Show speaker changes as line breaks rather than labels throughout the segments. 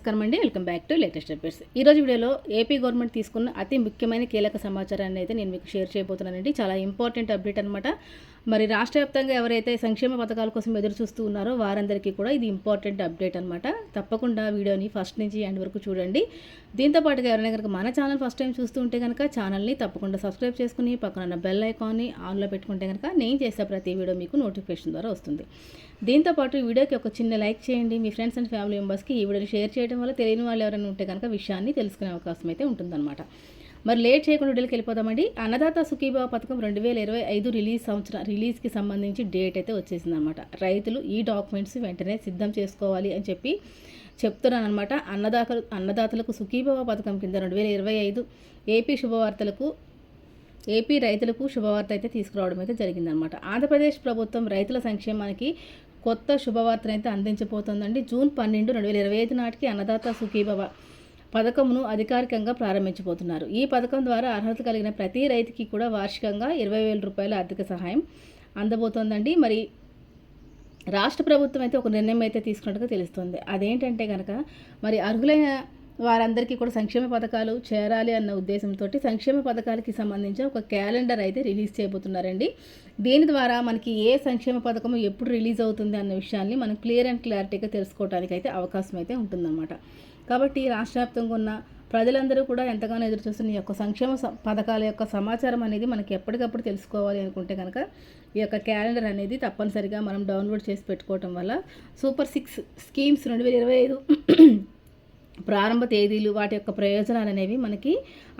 నమస్కారం అండి. Welcome back to latest updates. ఈ రోజు వీడియోలో ఏపీ గవర్నమెంట్ తీసుకున్న అతి ముఖ్యమైన కీలక సమాచారాన్ని అయితే నేను మీకు షేర్ చేయబోతున్నానండి. చాలా ఇంపార్టెంట్ అప్డేట్ అనమాట మరి రాష్ట్ర వ్యాప్తంగా ఎవరైతే సంక్షేమ పథకాల కోసం ఎదురు చూస్తూ ఉన్నారో వారందరికీ కూడా ఇది ఇంపార్టెంట్ అప్డేట్ అనమాట తప్పకుండా వీడియోని ఫస్ట్ నుంచి ఎండ్ వరకు చూడండి. దీంతో పాటుగా ఎవరైనా కనుక మన ఛానల్ ఫస్ట్ టైం చూస్తూ ఉంటే కనుక ఛానల్ని తప్పకుండా సబ్స్క్రైబ్ చేసుకుని పక్కన ఉన్న బెల్ ఐకాన్ని ఆన్లో పెట్టుకుంటే కనుక నేను చేసే ప్రతి వీడియో మీకు నోటిఫికేషన్ ద్వారా వస్తుంది. దీంతో పాటు వీడియోకి ఒక చిన్న లైక్ చేయండి. మీ ఫ్రెండ్స్ అండ్ ఫ్యామిలీ మెంబర్స్కి ఈ వీడియోని షేర్ చేయండి వల్ల తెలియని వాళ్ళు ఎవరైనా ఉంటే కనుక విషయాన్ని తెలుసుకునే అవకాశం అయితే ఉంటుందన్నమాట. మరి లేట్ చేయకుండా వీడియోకి వెళ్ళిపోదామండి. అన్నదాత సుఖీభావ పథకం రెండు వేల ఇరవై ఐదు రిలీజ్ సంవత్సరం రిలీజ్కి సంబంధించి డేట్ అయితే వచ్చేసిందనమాట రైతులు ఈ డాక్యుమెంట్స్ వెంటనే సిద్ధం చేసుకోవాలి అని చెప్పి చెప్తున్నాను అనమాట అన్నదాతలు అన్నదాతలకు సుఖీభావ పథకం కింద రెండు వేల ఇరవై ఐదు ఏపీ శుభవార్తలకు ఏపీ రైతులకు శుభవార్త అయితే తీసుకురావడం అయితే జరిగిందనమాట ఆంధ్రప్రదేశ్ ప్రభుత్వం రైతుల సంక్షేమానికి కొత్త శుభవార్తను అయితే అందించబోతోందండి. జూన్ పన్నెండు రెండు వేల ఇరవై ఐదు నాటికి అన్నదాత సుఖీభవ పథకమును అధికారికంగా ప్రారంభించబోతున్నారు. ఈ పథకం ద్వారా అర్హత కలిగిన ప్రతి రైతుకి కూడా వార్షికంగా ఇరవై వేల రూపాయల ఆర్థిక సహాయం అందబోతోందండి. మరి రాష్ట్ర ప్రభుత్వం అయితే ఒక నిర్ణయం అయితే తీసుకున్నట్టుగా తెలుస్తుంది. అదేంటంటే కనుక మరి అర్హులైన వారందరికీ కూడా సంక్షేమ పథకాలు చేరాలి అన్న ఉద్దేశంతో సంక్షేమ పథకాలకి సంబంధించి ఒక క్యాలెండర్ అయితే రిలీజ్ చేయబోతున్నారండి. దీని ద్వారా మనకి ఏ సంక్షేమ పథకం ఎప్పుడు రిలీజ్ అవుతుంది అన్న విషయాన్ని మనం క్లియర్ అండ్ క్లారిటీగా తెలుసుకోవడానికి అయితే అవకాశం అయితే ఉంటుందన్నమాట. కాబట్టి రాష్ట్ర వ్యాప్తంగా ఉన్న ప్రజలందరూ కూడా ఎంతగానో ఎదురు చూస్తున్న ఈ యొక్క సంక్షేమ పథకాల యొక్క సమాచారం అనేది మనకి ఎప్పటికప్పుడు తెలుసుకోవాలి అనుకుంటే కనుక ఈ యొక్క క్యాలెండర్ అనేది తప్పనిసరిగా మనం డౌన్లోడ్ చేసి పెట్టుకోవటం వల్ల సూపర్ సిక్స్ స్కీమ్స్ రెండు వేల ఇరవై ఐదు ప్రారంభ తేదీలు వాటి యొక్క ప్రయోజనాలు అనేవి మనకి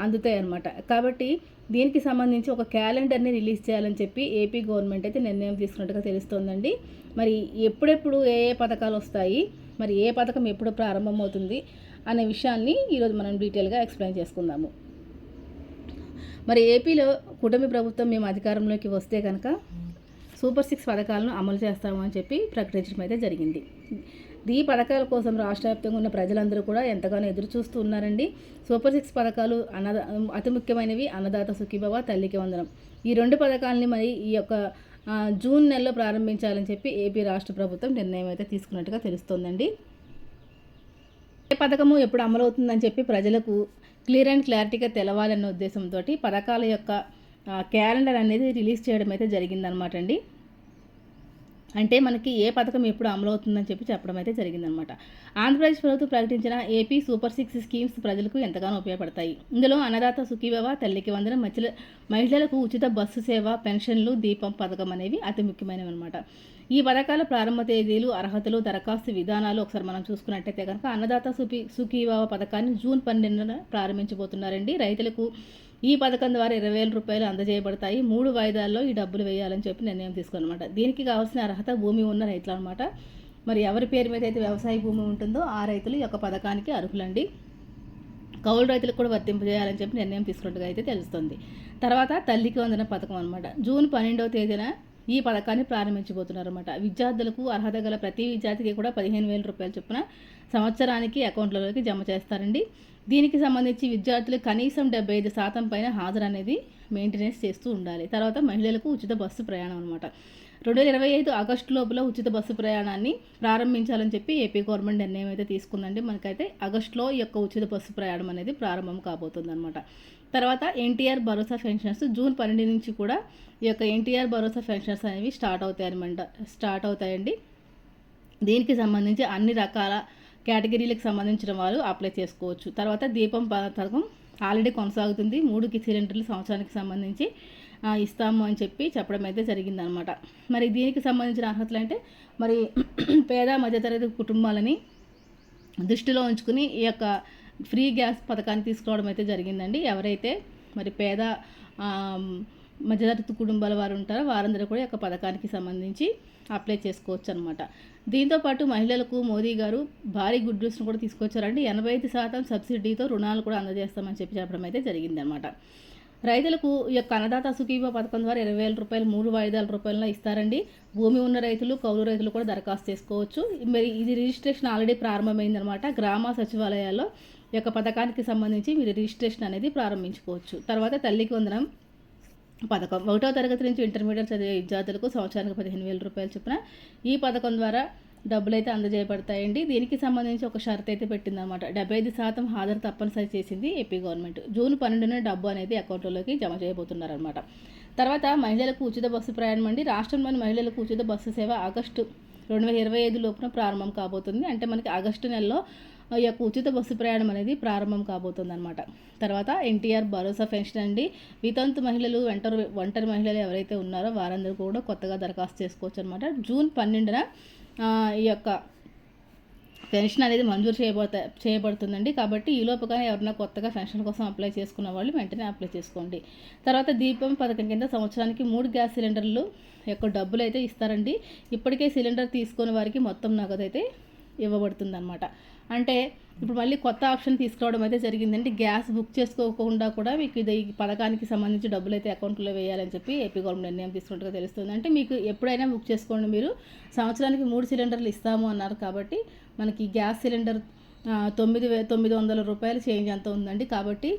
అందుతాయి అన్నమాట. కాబట్టి దీనికి సంబంధించి ఒక క్యాలెండర్ని రిలీజ్ చేయాలని చెప్పి ఏపీ గవర్నమెంట్ అయితే నిర్ణయం తీసుకున్నట్టుగా తెలుస్తోందండి. మరి ఎప్పుడెప్పుడు ఏ ఏ పథకాలు వస్తాయి మరి ఏ పథకం ఎప్పుడు ప్రారంభమవుతుంది అనే విషయాన్ని ఈరోజు మనం డీటెయిల్గా ఎక్స్ప్లెయిన్ చేసుకుందాము. మరి ఏపీలో కూటమి ప్రభుత్వం మేము అధికారంలోకి వస్తే కనుక సూపర్ సిక్స్ పథకాలను అమలు చేస్తామని చెప్పి ప్రకటించడం అయితే జరిగింది. ఈ పథకాల కోసం రాష్ట్ర వ్యాప్తంగా ఉన్న ప్రజలందరూ కూడా ఎంతగానో ఎదురు చూస్తూ ఉన్నారండి. సూపర్ సిక్స్ పథకాలు అన్నదా అతి ముఖ్యమైనవి అన్నదాత సుఖీభవ తల్లికి వందనం. ఈ రెండు పథకాలని మరి ఈ యొక్క జూన్ నెలలో ప్రారంభించాలని చెప్పి ఏపీ రాష్ట్ర ప్రభుత్వం నిర్ణయం అయితే తీసుకున్నట్టుగా తెలుస్తోందండి. ఏ పథకము ఎప్పుడు అమలవుతుందని చెప్పి ప్రజలకు క్లియర్ అండ్ క్లారిటీగా తెలవాలన్న ఉద్దేశంతో పథకాల యొక్క క్యాలెండర్ అనేది రిలీజ్ చేయడం అయితే జరిగిందనమాట అండి అంటే మనకి ఏ పథకం ఎప్పుడు అమలవుతుందని చెప్పి చెప్పడం అయితే జరిగిందనమాట. ఆంధ్రప్రదేశ్ ప్రభుత్వం ప్రకటించిన ఏపీ సూపర్ సిక్స్ స్కీమ్స్ ప్రజలకు ఎంతగానో ఉపయోగపడతాయి. ఇందులో అన్నదాత సుఖీభవ తల్లికి వందన మహిళ మహిళలకు ఉచిత బస్సు సేవ పెన్షన్లు దీపం పథకం అనేవి అతి ముఖ్యమైనవి అనమాట ఈ పథకాల ప్రారంభ తేదీలు అర్హతలు దరఖాస్తు విధానాలు ఒకసారి మనం చూసుకున్నట్టయితే కనుక అన్నదాత సుఖీ సుఖీభావ పథకాన్ని జూన్ పన్నెండున ప్రారంభించబోతున్నారండి. రైతులకు ఈ పథకం ద్వారా ఇరవై వేల రూపాయలు అందజేయబడతాయి. మూడు వాయిదాల్లో ఈ డబ్బులు వేయాలని చెప్పి నిర్ణయం తీసుకున్నమాట దీనికి కావాల్సిన అర్హత భూమి ఉన్న రైతులు అనమాట మరి ఎవరి పేరు మీద అయితే వ్యవసాయ భూమి ఉంటుందో ఆ రైతులు ఈ యొక్క పథకానికి అర్హులండి. కౌలు రైతులకు కూడా వర్తింపజేయాలని చెప్పి నిర్ణయం తీసుకున్నట్టుగా అయితే తెలుస్తుంది. తర్వాత తల్లికి వందన పథకం అనమాట జూన్ పన్నెండవ తేదీన ఈ పథకాన్ని ప్రారంభించబోతున్నారు అనమాట విద్యార్థులకు అర్హత గల ప్రతి విద్యార్థికి కూడా పదిహేను వేల రూపాయల చొప్పున సంవత్సరానికి అకౌంట్లలోకి జమ చేస్తారండి. దీనికి సంబంధించి విద్యార్థులు కనీసం డెబ్బై ఐదు శాతం పైన హాజరు అనేది మెయింటెనెన్స్ చేస్తూ ఉండాలి. తర్వాత మహిళలకు ఉచిత బస్సు ప్రయాణం అనమాట రెండు వేల ఇరవై ఐదు ఆగస్టు లోపల ఉచిత బస్సు ప్రయాణాన్ని ప్రారంభించాలని చెప్పి ఏపీ గవర్నమెంట్ నిర్ణయం అయితే తీసుకుందండి. మనకైతే ఆగస్టులో ఈ యొక్క ఉచిత బస్సు ప్రయాణం అనేది ప్రారంభం కాబోతుంది అనమాట తర్వాత ఎన్టీఆర్ భరోసా పెన్షన్స్ జూన్ పన్నెండు నుంచి కూడా ఈ యొక్క ఎన్టీఆర్ భరోసా పెన్షన్స్ అనేవి స్టార్ట్ అవుతాయి అనమాట స్టార్ట్ అవుతాయండి. దీనికి సంబంధించి అన్ని రకాల కేటగిరీలకు సంబంధించిన వాళ్ళు అప్లై చేసుకోవచ్చు. తర్వాత దీపం పథకం ఆల్రెడీ కొనసాగుతుంది. మూడు సిలిండర్లు సంవత్సరానికి సంబంధించి ఇస్తాము అని చెప్పి చెప్పడం అయితే జరిగిందనమాట మరి దీనికి సంబంధించిన అర్హతలు అంటే మరి పేద మధ్యతరగతి కుటుంబాలని దృష్టిలో ఉంచుకుని ఈ యొక్క ఫ్రీ గ్యాస్ పథకాన్ని తీసుకురావడం అయితే జరిగిందండి. ఎవరైతే మరి పేద మధ్యతరగతి కుటుంబాల వారు ఉంటారో వారందరూ కూడా ఈ యొక్క పథకానికి సంబంధించి అప్లై చేసుకోవచ్చు అనమాట దీంతోపాటు మహిళలకు మోదీ గారు భారీ గుడ్ న్యూస్ను కూడా తీసుకొచ్చారండి. ఎనభై ఐదు శాతం సబ్సిడీతో రుణాలు కూడా అందజేస్తామని చెప్పి చెప్పడం అయితే జరిగిందనమాట రైతులకు ఈ యొక్క అన్నదాత సుఖీభ పథకం ద్వారా ఇరవై వేల రూపాయలు మూడు వాయిదాల రూపాయలను ఇస్తారండి. భూమి ఉన్న రైతులు కౌలు రైతులు కూడా దరఖాస్తు చేసుకోవచ్చు. మరి ఇది రిజిస్ట్రేషన్ ఆల్రెడీ ప్రారంభమైందనమాట గ్రామ సచివాలయాల్లో ఈ యొక్క పథకానికి సంబంధించి మీరు రిజిస్ట్రేషన్ అనేది ప్రారంభించుకోవచ్చు. తర్వాత తల్లికి వందనం పథకం. ఒకటో తరగతి నుంచి ఇంటర్మీడియట్ చదివే విద్యార్థులకు సంవత్సరానికి పదిహేను వేల రూపాయలు చొప్పున ఈ పథకం ద్వారా డబ్బులు అయితే అందజేయబడతాయండి. దీనికి సంబంధించి ఒక షరతు అయితే పెట్టిందనమాట డెబ్బై ఐదు శాతం హాజరు తప్పనిసరి చేసింది ఏపీ గవర్నమెంట్. జూన్ పన్నెండున డబ్బు అనేది అకౌంట్లోకి జమ చేయబోతున్నారనమాట తర్వాత మహిళలకు ఉచిత బస్సు ప్రయాణం అండి. రాష్ట్రంలోని మహిళలకు ఉచిత బస్సు సేవ ఆగస్టు రెండు వేల ఇరవై ఐదు లోపున ప్రారంభం కాబోతుంది. అంటే మనకి ఆగస్టు నెలలో ఈ యొక్క ఉచిత బస్సు ప్రయాణం అనేది ప్రారంభం కాబోతుంది అనమాట తర్వాత ఎన్టీఆర్ భరోసా పెన్షన్ అండి. వితంతు మహిళలు ఒంటరి ఒంటరి మహిళలు ఎవరైతే ఉన్నారో వారందరూ కూడా కొత్తగా దరఖాస్తు చేసుకోవచ్చు అనమాట జూన్ పన్నెండున ఈ యొక్క పెన్షన్ అనేది మంజూరు చేయబోతా చేయబడుతుందండి. కాబట్టి ఈ లోపుగానే ఎవరైనా కొత్తగా పెన్షన్ కోసం అప్లై చేసుకున్న వాళ్ళు వెంటనే అప్లై చేసుకోండి. తర్వాత దీపం పథకం కింద సంవత్సరానికి మూడు గ్యాస్ సిలిండర్లు యొక్క డబ్బులు అయితే ఇస్తారండి. ఇప్పటికే సిలిండర్ తీసుకున్న వారికి మొత్తం నగదు అయితే ఇవ్వబడుతుంది అనమాట అంటే ఇప్పుడు మళ్ళీ కొత్త ఆప్షన్ తీసుకురావడం అయితే జరిగిందండి. గ్యాస్ బుక్ చేసుకోకుండా కూడా మీకు ఇది ఈ పథకానికి సంబంధించి డబ్బులు అయితే అకౌంట్లో వేయాలని చెప్పి ఏపీ గవర్నమెంట్ నిర్ణయం తీసుకున్నట్టుగా తెలుస్తుంది. అంటే మీకు ఎప్పుడైనా బుక్ చేసుకోండి మీరు. సంవత్సరానికి మూడు సిలిండర్లు ఇస్తాము అన్నారు కాబట్టి మనకి గ్యాస్ సిలిండర్ తొమ్మిది వే తొమ్మిది వందల రూపాయలు చేంజ్ అంత ఉందండి. కాబట్టి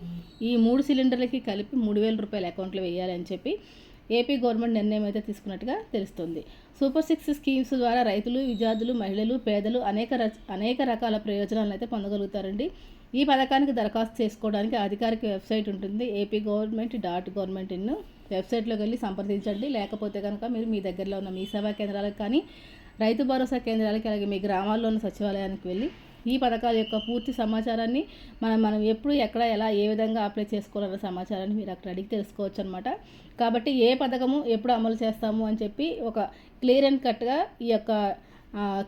ఈ మూడు సిలిండర్లకి కలిపి మూడు వేల రూపాయలు అకౌంట్లో వేయాలని చెప్పి ఏపీ గవర్నమెంట్ నిర్ణయం అయితే తీసుకున్నట్టుగా తెలుస్తుంది. సూపర్ సిక్స్ స్కీమ్స్ ద్వారా రైతులు విద్యార్థులు మహిళలు పేదలు అనేక అనేక రకాల ప్రయోజనాలను అయితే పొందగలుగుతారండి. ఈ పథకానికి దరఖాస్తు చేసుకోవడానికి అధికారిక వెబ్సైట్ ఉంటుంది. AP government dot government in వెబ్సైట్లోకి వెళ్ళి సంప్రదించండి. లేకపోతే కనుక మీరు మీ దగ్గరలో ఉన్న మీ సేవా కేంద్రాలకు కానీ రైతు భరోసా కేంద్రాలకి అలాగే మీ గ్రామాల్లో ఉన్న సచివాలయానికి వెళ్ళి ఈ పథకాల యొక్క పూర్తి సమాచారాన్ని మనం మనం ఎప్పుడు ఎక్కడ ఎలా ఏ విధంగా అప్లై చేసుకోవాలన్న సమాచారాన్ని మీరు అక్కడ అడిగి తెలుసుకోవచ్చు అనమాట కాబట్టి ఏ పథకము ఎప్పుడు అమలు చేస్తాము అని చెప్పి ఒక క్లియర్ అండ్ కట్గా ఈ యొక్క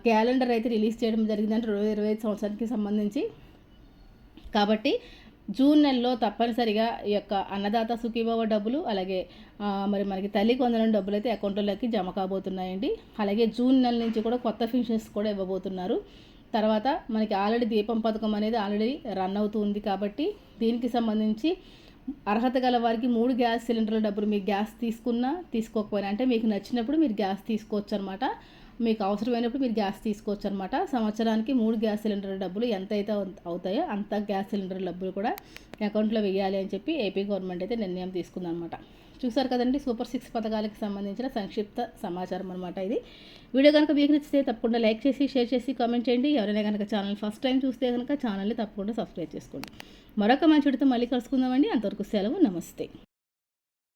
క్యాలెండర్ అయితే రిలీజ్ చేయడం జరిగిందంటే రెండు వేల ఇరవై ఐదు సంవత్సరానికి సంబంధించి. కాబట్టి జూన్ నెలలో తప్పనిసరిగా ఈ యొక్క అన్నదాత సుఖీభవ డబ్బులు అలాగే మరి మనకి తల్లి కొందరం డబ్బులు అయితే అకౌంట్లోకి జమ కాబోతున్నాయండి. అలాగే జూన్ నెల నుంచి కూడా కొత్త ఫిషన్స్ కూడా ఇవ్వబోతున్నారు. తర్వాత మనకి ఆల్రెడీ దీపం పథకం అనేది ఆల్రెడీ రన్ అవుతుంది కాబట్టి దీనికి సంబంధించి అర్హత గల వారికి మూడు గ్యాస్ సిలిండర్ల డబ్బులు మీరు గ్యాస్ తీసుకున్నా తీసుకోకపోయినా అంటే మీకు నచ్చినప్పుడు మీరు గ్యాస్ తీసుకోవచ్చు అనమాట మీకు అవసరమైనప్పుడు మీరు గ్యాస్ తీసుకోవచ్చు అనమాట సంవత్సరానికి మూడు గ్యాస్ సిలిండర్ డబ్బులు ఎంత అయితే అవుతాయో అంత గ్యాస్ సిలిండర్ డబ్బులు కూడా అకౌంట్లో వేయాలి అని చెప్పి ఏపీ గవర్నమెంట్ అయితే నిర్ణయం తీసుకుందనమాట చూసారు కదండి సూపర్ సిక్స్ పథకాలకు సంబంధించిన సంక్షిప్త సమాచారం అనమాట ఇది. వీడియో కనుక మీకు నచ్చితే తప్పకుండా లైక్ చేసి షేర్ చేసి కామెంట్ చేయండి. ఎవరైనా కనుక ఛానల్ ఫస్ట్ టైం చూస్తే కనుక ఛానల్ని తప్పకుండా సబ్స్క్రైబ్ చేసుకోండి. మరొక మంచి మళ్ళీ కలుసుకుందామండి. అంతవరకు సెలవు నమస్తే.